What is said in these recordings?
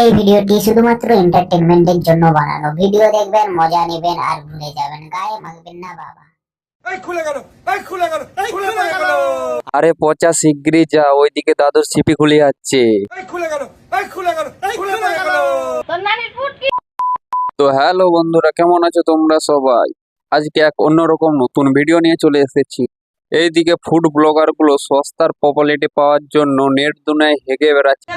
এই ভিডিওটি শুধুমাত্র এন্টারটেনমেন্টের জন্য বানানো। ভিডিও দেখবেন মজা নেবেন আর ভুলে যাবেন। গায়ে মাখবেন না বাবা। এই খুলে গেল এই খুলে গেল এই খুলে গেল। আরে পচা শিগগিরই যা ওইদিকে দাদুর ছিপি খুলে যাচ্ছে। এই খুলে গেল এই খুলে গেল এই খুলে গেল। তো হ্যালো বন্ধুরা কেমন আছো তোমরা সবাই? আজকে এক অন্যরকম নতুন ভিডিও নিয়ে চলে এসেছি। এইদিকে ফুড ব্লগারগুলো সস্তার পপুলারিটি পাওয়ার জন্য নেট দুনিয়ায় হেগে বেড়াচ্ছে।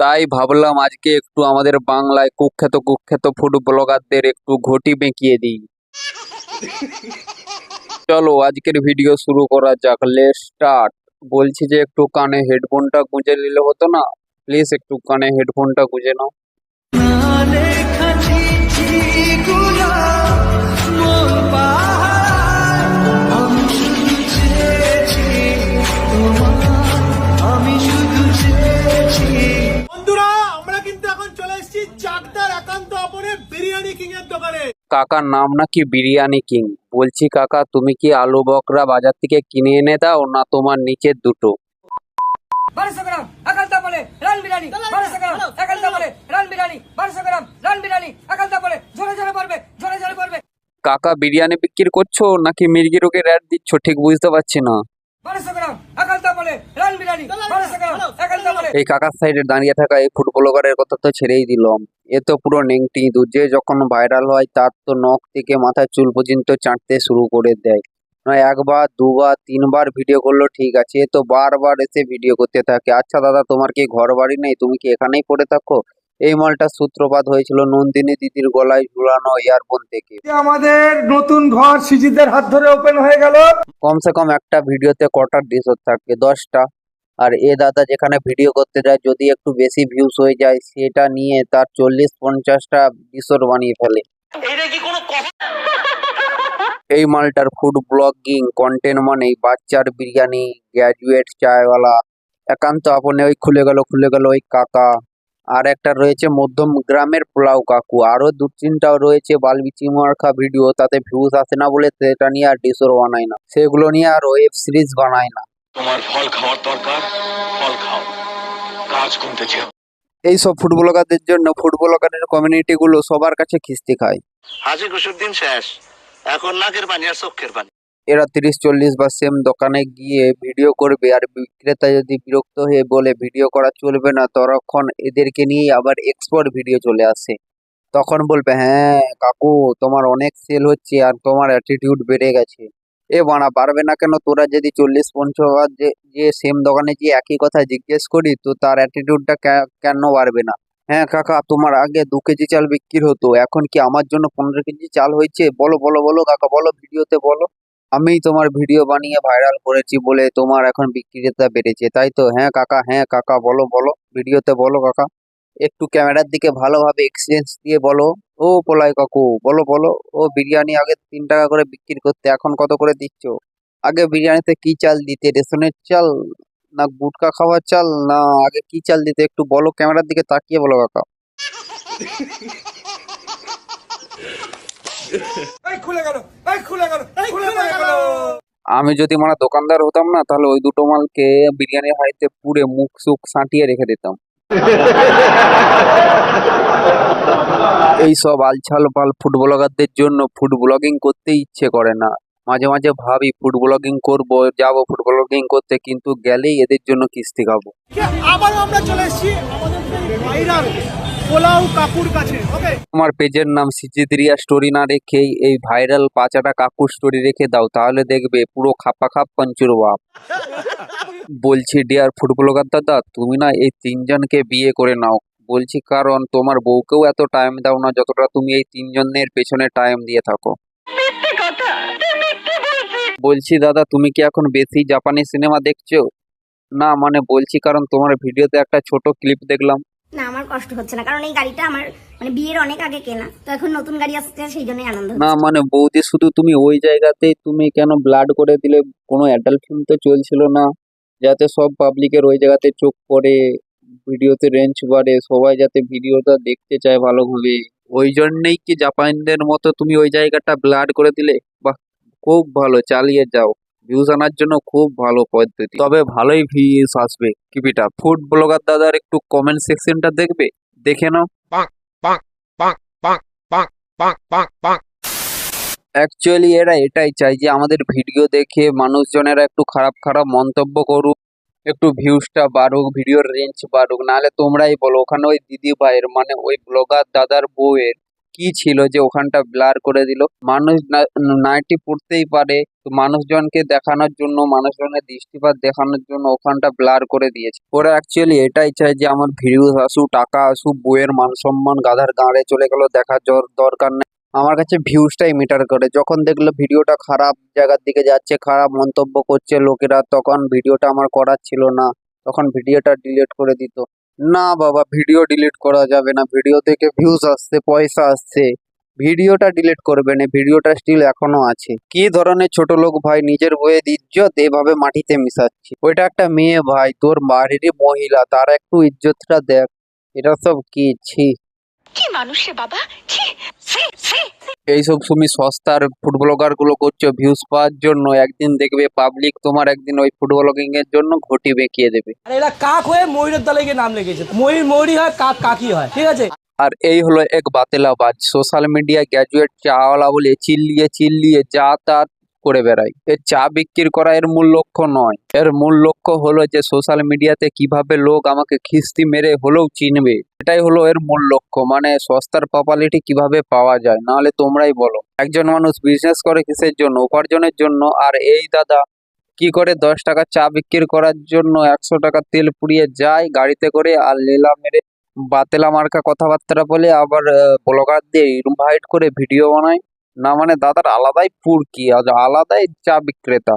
তাই ভাবলাম আজকে একটু আমাদের বাংলায় কুখ্যাত কুখ্যাত ফুড ব্লগারদের একটু ঘটি বেঁকিয়ে দিই। চলো আজকের ভিডিও শুরু করা যাক। লেট স্টার্ট বলছি যে একটু কানে হেডফোনটা গুঁজে নিলে হতো না? প্লিজ একটু কানে হেডফোনটা গুঁজে নাও। কাকার নাম নাকি বিরিয়ানি কিং? বলছি কাকা তুমি কি আলু বকরা বাজার থেকে কিনে এনে দাও না তোমার নিচের দুটো? বারোশো গ্রাম বলে রান বিরিয়ানি বারোশো গ্রাম বলে রান বিরিয়ানি বারোশো গ্রাম রান বিরিয়ানি কাকা বিরিয়ানি বিক্রি করছ নাকি মির্গি রোগের অ্যাড দিচ্ছ? ঠিক বুঝতে পারছি না। এই কাকার সাইডে দাঁড়িয়ে থাকা এই ফুটবলারের কথা তো ছেড়েই দিলাম। এ তো পুরো নেংটি ইঁদুর যে যখন ভাইরাল হয় তার তো নখ থেকে মাথার চুল পর্যন্ত চাটতে শুরু করে দেয়। নয় একবার দুবার তিনবার ভিডিও করল ঠিক আছে। এ তো বারবার এসে ভিডিও করতে থাকে। আচ্ছা দাদা তোমার কি ঘর বাড়ি নেই? তুমি কি এখানেই পড়ে থাকো? এই মালটার সূত্রপাত হয়েছিল নন্দিনী দিদির গলায় ঝুলানো ইয়ারফোন থেকে। আমাদের নতুন ঘর সিজিদের হাত ধরে ওপেন হয়ে গেল। কমসে কম একটা ভিডিওতে কটার ডিসর থাকে দশটা। আর এ দাদা যেখানে ভিডিও করতে যায় যদি একটু বেশি ভিউজ হয়ে যায় সেটা নিয়ে তার চল্লিশ পঞ্চাশটা ডিসর বানিয়ে ফেলে। এই মালটার ফুড ব্লগিং কন্টেন্ট মানেই বাচ্চার বিরিয়ানি গ্র্যাজুয়েট চায়ওয়ালা একান্ত আপনে ওই খুলে গেল খুলে গেল ওই কাকা। আর একটা রয়েছে মধ্যম গ্রামের পোলাও কাকু। আরও দু তিনটাও রয়েছে বালবিচি মার্খা ভিডিও তাতে ভিউজ আসে না বলে সেটা নিয়ে আর ডিসোর বানায় না। সেগুলো নিয়ে আর ওয়েব সিরিজ বানায় না। তোমার ফল খাওয়ার দরকার ফল খাও। কাজ কমতে চেও এইসব ফুটবলারদের জন্য ফুটবলারের কমিউনিটি গুলো সবার কাছে খিস্তি খায়। হাসি খুশির দিন শেষ। এখন নাকের পানি আর চোখের পানি। এরা তিরিশ, চল্লিশ বা সেম দোকানে গিয়ে ভিডিও করবে। আর বিক্রেতা যদি বিরক্ত হয়ে বলে ভিডিও করা চলবে না, তখন এদেরকে নিয়ে আবার এক্সপোর্ট ভিডিও চলে আসে। তখন বলবে হ্যাঁ কাকু, তোমার অনেক সেল হচ্ছে আর তোমার অ্যাটিটিউড বেড়ে গেছে। এ বানা পারবে না কেন? তোরা যদি চল্লিশ, পঞ্চাশ যে যে সেম দোকানে যে একই কথা জিজ্ঞেস করি, তো তার অ্যাটিটিউডটা কেন বাড়বে না? হ্যাঁ কাকা, তোমার আগে দু কেজি চাল বিক্রি হতো। এখন কি আমার জন্য পনেরো কেজি চাল হয়েছে? বলো বলো বলো, কাকা, বলো ভিডিওতে বলো। আমিই তোমার ভিডিও বানিয়ে ভাইরাল করেছি বলে তোমার এখন বিক্রিটা বেড়েছে, তাই তো? হ্যাঁ কাকা হ্যাঁ কাকা, বলো বলো, ভিডিওতে বলো কাকা। একটু ক্যামেরার দিকে ভালোভাবে এক্সপিরিয়েন্স দিয়ে বলো। ও পোলাই কাকু, বলো বলো, ও বিরিয়ানি আগে তিন টাকা করে বিক্রি করতে, এখন কত করে দিচ্ছ? আগে বিরিয়ানিতে কি চাল দিতে, রেশনের চাল না গুটকা খাওয়ার চাল, না আগে কি চাল দিতে, একটু বলো, ক্যামেরার দিকে তাকিয়ে বলো কাকা। খুলে গেল খুলে গেল খুলে গেল। আমি যদি মানে দোকানদার হতাম না তাহলে ওই দুটো মালকে বিরিয়ানির হাড়িতে পুড়ে মুখ সুখ সাঁটিয়ে রেখে দিতাম। এই সব আলছাল পাল ফুড ব্লগারদের জন্য ফুড ব্লগিং করতে ইচ্ছে করে না। মাঝে মাঝে ভাবি ফুড ব্লগিং করব যাব ফুড ব্লগিং করতে কিন্তু গেলেই এদের জন্য কিস্তি খাব। আবারও আমরা চলে এসেছি আমাদের ভাইরাল পোলাও কাকুর কাছে ওকে তোমার পেজের নাম সিজিত রিয়া স্টোরি না রেখেই এই ভাইরাল পাঁচাটা কাকুর স্টোরি রেখে দাও তাহলে দেখবে পুরো খাপা খাপ পঞ্চুর বাপ। বলছি ডিয়ার ফুড ব্লগার দাদা তুমি না এই তিনজনকে বিয়ে করে নাও। বলছি কারণ তোমার বউকেও এত টাইম দাও না যতটা তুমি এই তিনজনের পেছনে টাইম দিয়ে থাকো। বলছি দাদা তুমি কি এখন বেশি জাপানি সিনেমা দেখছ? না মানে বলছি কারণ তোমার ভিডিওতে একটা ছোট ক্লিপ দেখলাম। আমার কষ্ট হচ্ছে না। কারণ এই গাড়িটা আমার মানে বিয়ের অনেক আগে কেনা। তো এখন নতুন গাড়ি আসছে সেই জন্যই আনন্দ না মানে বৌদি শুধু তুমি ওই জায়গাতেই তুমি কেন ব্লাড করে দিলে? কোনো অ্যাডাল্ট ফিল্ম তো চলছিল না। যাতে সব পাবলিকের ওই জায়গাতে চোখ পড়ে ভিডিওতে রেঞ্জ বাড়ে সবাই যাতে ভিডিওটা দেখতে চায় ভালোভাবে। ওই জন্যেই কি জাপানদের মতো তুমি ওই জায়গাটা ব্লাড করে দিলে? বাহ খুব ভালো চালিয়ে যাও। ভিউজ আনার জন্য খুব ভালো পদ্ধতি। তবে ভালোই ভিউজ আসবে। কিপিটা ফুড ব্লগার দাদার একটু কমেন্ট সেকশনটা দেখবে? দেখে নাও। অ্যাকচুয়ালি এরা এটাই চাই যে আমাদের ভিডিও দেখে মানুষজনেরা একটু খারাপ খারাপ মন্তব্য করুক একটু ভিউজটা বাড়ুক ভিডিওর রেঞ্জ বাড়ুক। নাহলে তোমরাই বলো ওখানে ওই দিদি ভাইয়ের মানে ওই ব্লগার দাদার বউয়ের কি ছিল যে ওখানটা ব্লার করে দিল? মানুষ নাইটি পড়তেই পারে। তো মানুষজনকে দেখানোর জন্য, মানুষজনের দৃষ্টিপাত দেখানোর জন্য ওখানটা ব্লার করে দিয়েছে। ওরা অ্যাকচুয়ালি এটাই চায় যে আমার ভিউজ আসু, টাকা আসু, বইয়ের মান সম্মান, গাধার গাঁড়ে চলে গেল, দেখার দরকার নেই। আমার কাছে ভিউজটাই মিটার করে। যখন দেখল ভিডিওটা খারাপ জায়গার দিকে যাচ্ছে, খারাপ মন্তব্য করছে লোকেরা, তখন ভিডিওটা আমার করার ছিল না। তখন ভিডিওটা ডিলিট করে দিত। না বাবা ভিডিও ডিলিট করা যাবে না। ভিডিও থেকে ভিউজ আসছে, পয়সা আসছে। ভিডিওটা ডিলিট করবে না ভিডিওটা স্টিল এখনও আছে। কি ধরনের ছোট লোক ভাই, নিজের বইয়ের ইজ্জত এভাবে মাটিতে মিশাচ্ছে? ওইটা একটা মেয়ে ভাই, তোর বাড়িরই মহিলা, তার একটু ইজ্জতটা দেখ। এটা সব কি? ছি। কি মানুষ রে বাবা? ছি ছি ছি। এইসব তুমি সস্তার ফুড ব্লগারগুলো করছ ভিউজ পাওয়ার জন্য একদিন দেখবে পাবলিক তোমার একদিন ওই ফুড ব্লগিং এর জন্য ঘটি বেঁকিয়ে দেবে। আর এরা কাক হয়ে ময়ূরের দলে গিয়ে নাম লেগেছে। ময়ূর ময়ূরই হয় কাক কাকি হয় ঠিক আছে? আর এই হলো এক বাতেলাবাজ। সোশ্যাল মিডিয়া গ্র্যাজুয়েট চাওয়ালা বলে চিল্লিয়ে চিল্লিয়ে যা তা করে বেড়ায় এর চা বিক্রি করা এর মূল লক্ষ্য নয়। এর মূল লক্ষ্য হলো যে সোশ্যাল মিডিয়াতে কীভাবে লোক আমাকে খিস্তি মেরে হলেও চিনবে। এটাই হলো এর মূল লক্ষ্য। মানে সস্তার পপুলারিটি কীভাবে পাওয়া যায়? নাহলে তোমরাই বলো। একজন মানুষ বিজনেস করে কিসের জন্য? উপার্জনের জন্য? আর এই দাদা কি করে দশ টাকা চা বিক্রি করার জন্য একশো টাকা তেল পুড়িয়ে যায় গাড়িতে করে আর লীলা মেরে বাতেলা মার্কা কথাবার্তা বলে আবার ব্লগার দিয়ে ইনভাইট করে ভিডিও বানায়? না মানে দাদার আলাদাই পুরকি আর আলাদাই চা বিক্রেতা।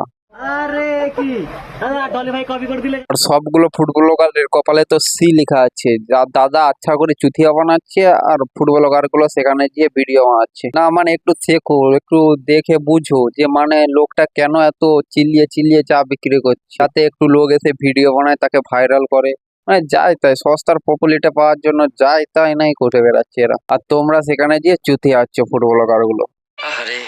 আর সবগুলো ফুড ব্লগারের কপালে তো সি লেখা আছে। দাদা আচ্ছা করে চুথিয়া বানাচ্ছে আর ফুড ব্লগারগুলো সেখানে গিয়ে ভিডিও বানাচ্ছে। না মানে একটু শেখো একটু দেখে বুঝো যে মানে লোকটা কেন এত চিল্লিয়ে চিল্লিয়ে চা বিক্রি করছে। যাতে একটু লোক এসে ভিডিও বানায় তাকে ভাইরাল করে। মানে যাই তাই সস্তার পপুলিটা পাওয়ার জন্য যাই তাই নাই করে বেড়াচ্ছে এরা। আর তোমরা সেখানে গিয়ে চুথি আছো ফুড ব্লগারগুলো আরে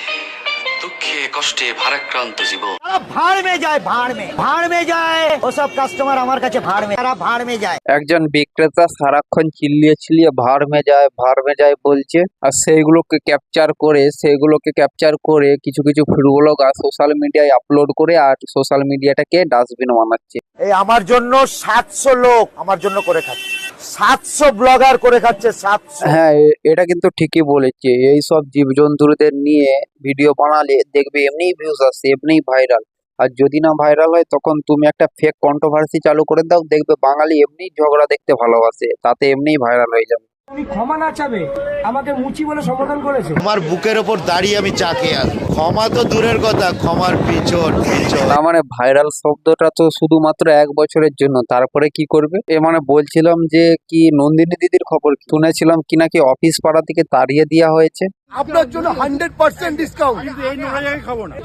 দুঃখে কষ্টে ভারাক্রান্ত জীবন। ভাড় মে যায় ভাড় মে ভাড় মে যায়। ওসব কাস্টমার আমার কাছে ভাড় মে তারা ভাড় মে যায়। একজন বিক্রেতা সারাক্ষণ চিল্লিয়ে চিল্লিয়ে ভাড় মে যায় ভাড় মে যায় বলছে আর সেইগুলোকে ক্যাপচার করে সেইগুলোকে ক্যাপচার করে কিছু কিছু ফুটবলক আর সোশ্যাল মিডিয়ায় আপলোড করে আর সোশ্যাল মিডিয়াটাকে ডাস্টবিন বানাচ্ছে। এই আমার জন্য সাতশো লোক আমার জন্য করে খাচ্ছে। সাতশো ব্লগার করে খাচ্ছে সাতশো। হ্যাঁ এটা কিন্তু ঠিকই বলেছে। এই সব জীবজন্তুদের নিয়ে ভিডিও বানালে দেখবে এমনিই ভিউজ আসছে, এমনিই ভাইরাল আর যদি না ভাইরাল হয়, তখন তুমি একটা ফেক কন্ট্রোভার্সি চালু করে দাও, দেখবে বাঙালি এমনি ঝগড়া দেখতে ভালোবাসে, তাতে এমনিই ভাইরাল হয়ে যাবে। তুমি ক্ষমা না চাবে আমাকে মুচি বলে সম্বোধন করেছে। আমার বুকের ওপর দাঁড়িয়ে আমি চা খেয়ে আসব। ক্ষমা তো দূরের কথা ক্ষমার পিছর পিছর না মানে ভাইরাল শব্দটা তো শুধুমাত্র এক বছরের জন্য তারপরে কি করবে? এ মানে বলছিলাম যে কি নন্দিনী দিদির খবর কি? শুনেছিলাম কি নাকি অফিস পাড়া থেকে তাড়িয়ে দেওয়া হয়েছে। আপনার জন্য হান্ড্রেড পার্সেন্ট ডিসকাউন্ট কিন্তু এই নোংরা? জায়গায় খাব না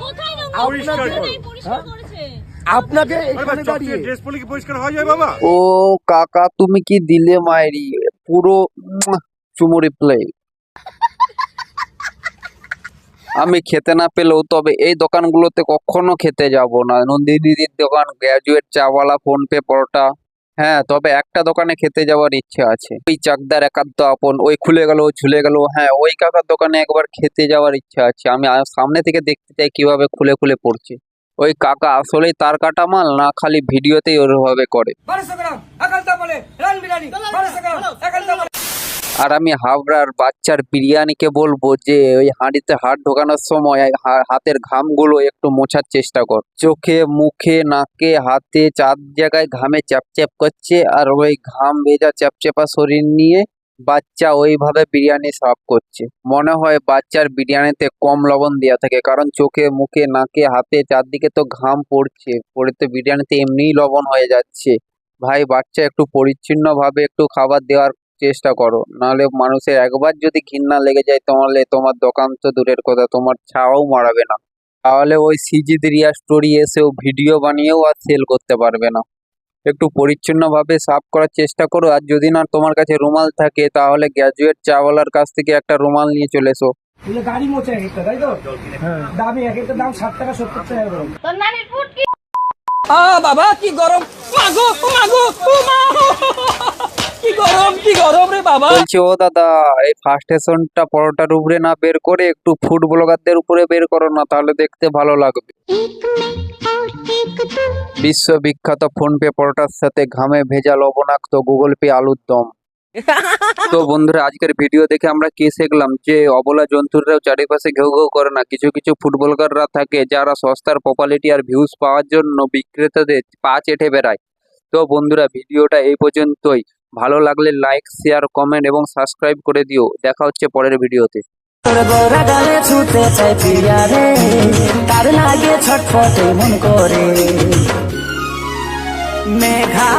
আপনাকে এখানে দাঁড়িয়ে। ড্রেস পরে কি পরিষ্কার হয়ে যায় বাবা? ও কাকা তুমি কি দিলে মায়েরি পুরো মুয়া, চুমু রিপ্লাই আমি খেতে না পেলেও তবে এই দোকানগুলোতে কখনো খেতে যাব না। নন্দিনী দিদির দোকান গ্র্যাজুয়েট চাওয়ালা ফোন পে পরোটা হ্যাঁ তবে একটা দোকানে খেতে যাওয়ার ইচ্ছে আছে। ওই চাকদার একান্ত আপন ওই খুলে গেল ঝুলে গেল হ্যাঁ ওই কাকার দোকানে একবার খেতে যাওয়ার ইচ্ছা আছে। আমি সামনে থেকে দেখতে চাই কীভাবে খুলে খুলে পড়ছে। ওই কাকা আসলেই তার কাটা মাল না খালি ভিডিওতেই ওরভাবে করে। বলে রান বিরিয়ানি আর আমি হাবড়ার বাচ্চার বিরিয়ানিকে বলব যে ওই হাঁড়িতে হাত ঢোকানোর সময় হা- হাতের ঘামগুলো একটু মোছার চেষ্টা কর। চোখে মুখে নাকে হাতে চার জায়গায় ঘামে চ্যাপচ্যাপ করছে আর ওই ঘাম ভেজা চ্যাপচ্যাপা শরীর নিয়ে বাচ্চা ওইভাবে বিরিয়ানি সার্ভ করছে। মনে হয় বাচ্চার বিরিয়ানিতে কম লবণ দেওয়া থাকে কারণ চোখে মুখে নাকে হাতে চারদিকে তো ঘাম পড়ছে পড়ে তো বিরিয়ানিতে এমনিই লবণ হয়ে যাচ্ছে। ভাই বাচ্চা একটু পরিচ্ছন্ন ভাবে একটু খাবার দেওয়ার চেষ্টা করো। নাহলে মানুষের একবার যদি ঘৃণা লেগে যায় তাহলে তোমার দোকান তো দূরের কথা তোমার ছাওয়াও মারাবে না। তাহলে ওই সিজিদ রিয়া স্টোরি এসেও ভিডিও বানিয়েও আর সেল করতে পারবে না। একটু পরিচ্ছন্নভাবে সাফ করার চেষ্টা করো আর যদি না তোমার কাছে রুমাল থাকে তাহলে গ্র্যাজুয়েট চাওয়ালার কাছ থেকে একটা রুমাল নিয়ে চলে এসো। গাড়ি মোচা একটা তাই তো? দামি এক একটা দাম ষাট টাকা সত্তর টাকা আ বাবা কি গরম। মাগো মাগো মা। কি গরম কি গরম রে বাবা। বলছে ও দাদা এই ফার্স্ট স্টেশনটা পরোটার উপরে না বের করে একটু ফুড ব্লগারদের উপরে বের করো না তাহলে দেখতে ভালো লাগবে। বিশ্ববিখ্যাত ফোন পে পরোটার সাথে ঘামে ভেজা লবণাক্ত গুগল পে আলুর দম। তো বন্ধুরা, আজকের ভিডিও দেখে আমরা কি শিখলাম যে অবলা জন্তুরাও চারিপাশে ঘেউ ঘেউ করে না। কিছু কিছু ফুটবলকাররা থাকে যারা সস্তার পপুলারিটি আর ভিউজ পাওয়ার জন্য বিক্রেতাদের পা চেটে বেড়ায়। তো বন্ধুরা ভিডিওটা এই পর্যন্তই। ভালো লাগলে লাইক শেয়ার কমেন্ট এবং সাবস্ক্রাইব করে দিও। দেখা হচ্ছে পরের ভিডিওতে মেঘা